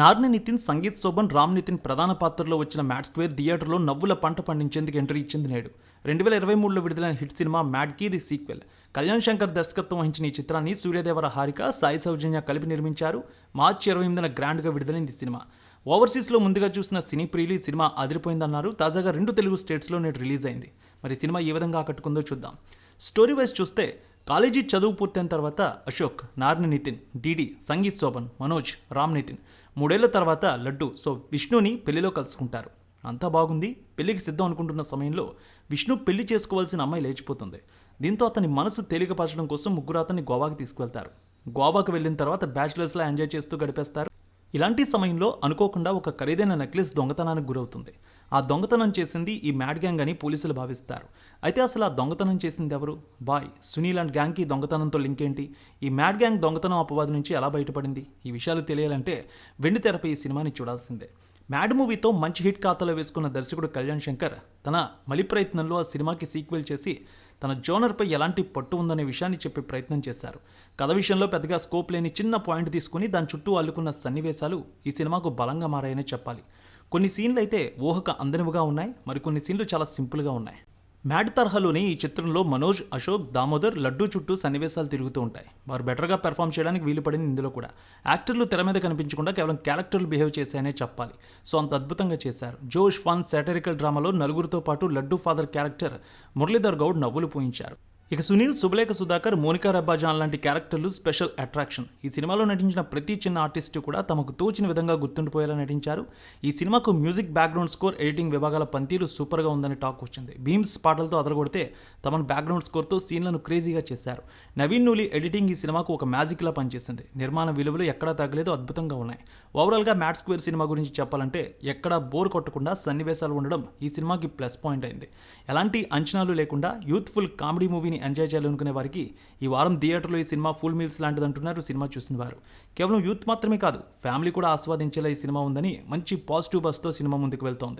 నార్ని నితిన్ సంగీత్ శోభన్ రామ్ నితిన్ ప్రధాన పాత్రలో వచ్చిన మ్యాట్ స్క్వేర్ థియేటర్లో నవ్వుల పంట పండించేందుకు ఎంట్రీ ఇచ్చింది నేడు. రెండు వేల ఇరవై మూడులో విడుదలైన హిట్ సినిమా మ్యాడ్కి ది సీక్వెల్. కళ్యాణ్ శంకర్ దర్శకత్వం వహించిన ఈ చిత్రాన్ని సూర్యదేవర హారిక సాయి సౌజన్య కలిపి నిర్మించారు. మార్చి ఇరవై ఎనిమిదిన గ్రాండ్గా విడుదలైంది సినిమా. ఓవర్సీస్లో ముందుగా చూసిన సినీ ప్రియులు ఈ సినిమా అదిరిపోయిందన్నారు. తాజాగా రెండు తెలుగు స్టేట్స్లో నేడు రిలీజ్ అయింది. మరి సినిమా ఏ విధంగా ఆకట్టుకుందో చూద్దాం. స్టోరీ వైజ్ చూస్తే కాలేజీ చదువు పూర్తయిన తర్వాత అశోక్ నార్ని నితిన్ డిడి సంగీత్ శోభన్ మనోజ్ రామ్ నితిన్ మూడేళ్ళ తర్వాత లడ్డు సో విష్ణుని పెళ్ళిలో కలుసుకుంటారు. అంతా బాగుంది పెళ్ళికి సిద్ధం అనుకుంటున్న సమయంలో విష్ణు పెళ్ళి చేసుకోవాల్సిన అమ్మాయి లేచిపోతుంది. దీంతో అతని మనసు తేలికపరచడం కోసం ముగ్గురు అతన్ని గోవాకి తీసుకువెళ్తారు. గోవాకు వెళ్ళిన తర్వాత బ్యాచిలర్స్లా ఎంజాయ్ చేస్తూ గడిపేస్తారు. ఇలాంటి సమయంలో అనుకోకుండా ఒక ఖరీదైన నెక్లెస్ దొంగతనానికి గురవుతుంది. ఆ దొంగతనం చేసింది ఈ మ్యాడ్ గ్యాంగ్ అని పోలీసులు భావిస్తారు. అయితే అసలు ఆ దొంగతనం చేసింది ఎవరు? బాయ్ సునీల్ అండ్ గ్యాంగ్కి దొంగతనంతో లింక్ ఏంటి? ఈ మ్యాడ్ గ్యాంగ్ దొంగతనం అపవాదు నుంచి ఎలా బయటపడింది? ఈ విషయాలు తెలియాలంటే వెండి తెరపై ఈ సినిమాని చూడాల్సిందే. మ్యాడ్ మూవీతో మంచి హిట్ ఖాతాలో వేసుకున్న దర్శకుడు కళ్యాణ్ శంకర్ తన మలి ప్రయత్నంలో ఆ సినిమాకి సీక్వెల్ చేసి తన జోనర్పై ఎలాంటి పట్టు ఉందనే విషయాన్ని చెప్పే ప్రయత్నం చేశారు. కథ విషయంలో పెద్దగా స్కోప్ లేని చిన్న పాయింట్ తీసుకుని దాని చుట్టూ అల్లుకున్న సన్నివేశాలు ఈ సినిమాకు బలంగా మారాయనే చెప్పాలి. కొన్ని సీన్లు అయితే ఊహక అందనివిగా ఉన్నాయి మరికొన్ని సీన్లు చాలా సింపుల్గా ఉన్నాయి. మ్యాడ్ తరహాలోని ఈ చిత్రంలో మనోజ్ అశోక్ దామోదర్ లడ్డూ చుట్టూ సన్నివేశాలు తిరుగుతూ ఉంటాయి. వారు బెటర్గా పెర్ఫామ్ చేయడానికి వీలు పడింది ఇందులో కూడా. యాక్టర్లు తెర మీద కనిపించకుండా కేవలం క్యారెక్టర్లు బిహేవ్ చేశాయనే చెప్పాలి. సో అంత అద్భుతంగా చేశారు. జోష్ ఫన్ సాటరికల్ డ్రామాలో నలుగురితో పాటు లడ్డూ ఫాదర్ క్యారెక్టర్ మురళీధర్ గౌడ్ నవ్వులు పూయించారు. ఇక సునీల్ శుభలేఖ సుధాకర్ మోనికా రబ్బాజాన్ లాంటి క్యారెక్టర్లు స్పెషల్ అట్రాక్షన్. ఈ సినిమాలో నటించిన ప్రతి చిన్న ఆర్టిస్టు కూడా తమకు తోచిన విధంగా గుర్తుండిపోయేలా నటించారు. ఈ సినిమాకు మ్యూజిక్ బ్యాక్గ్రౌండ్ స్కోర్ ఎడిటింగ్ విభాగాల పనితీరు సూపర్గా ఉందని టాక్ వచ్చింది. భీమ్స్ పాటలతో అదరగొడితే తమను బ్యాక్గ్రౌండ్ స్కోర్తో సీన్లను క్రేజీగా చేశారు. నవీన్ నూలి ఎడిటింగ్ ఈ సినిమాకు ఒక మ్యాజిక్లా పనిచేసింది. నిర్మాణ విలువలు ఎక్కడా తగ్గలేదు అద్భుతంగా ఉన్నాయి. ఓవరాల్గా మ్యాట్ స్క్వేర్ సినిమా గురించి చెప్పాలంటే ఎక్కడా బోర్ కొట్టకుండా సన్నివేశాలు ఉండడం ఈ సినిమాకి ప్లస్ పాయింట్ అయింది. ఎలాంటి అంచనాలు లేకుండా యూత్ఫుల్ కామెడీ మూవీని ఎంజాయ్ చేయాలనుకునే వారికి ఈ వారం థియేటర్లో ఈ సినిమా ఫుల్ మీల్స్ లాంటిది అంటున్నారు సినిమా చూసిన వారు. కేవలం యూత్ మాత్రమే కాదు ఫ్యామిలీ కూడా ఆస్వాదించేలా ఈ సినిమా ఉందని మంచి పాజిటివ్ బస్తో సినిమా ముందుకు వెళ్తోంది.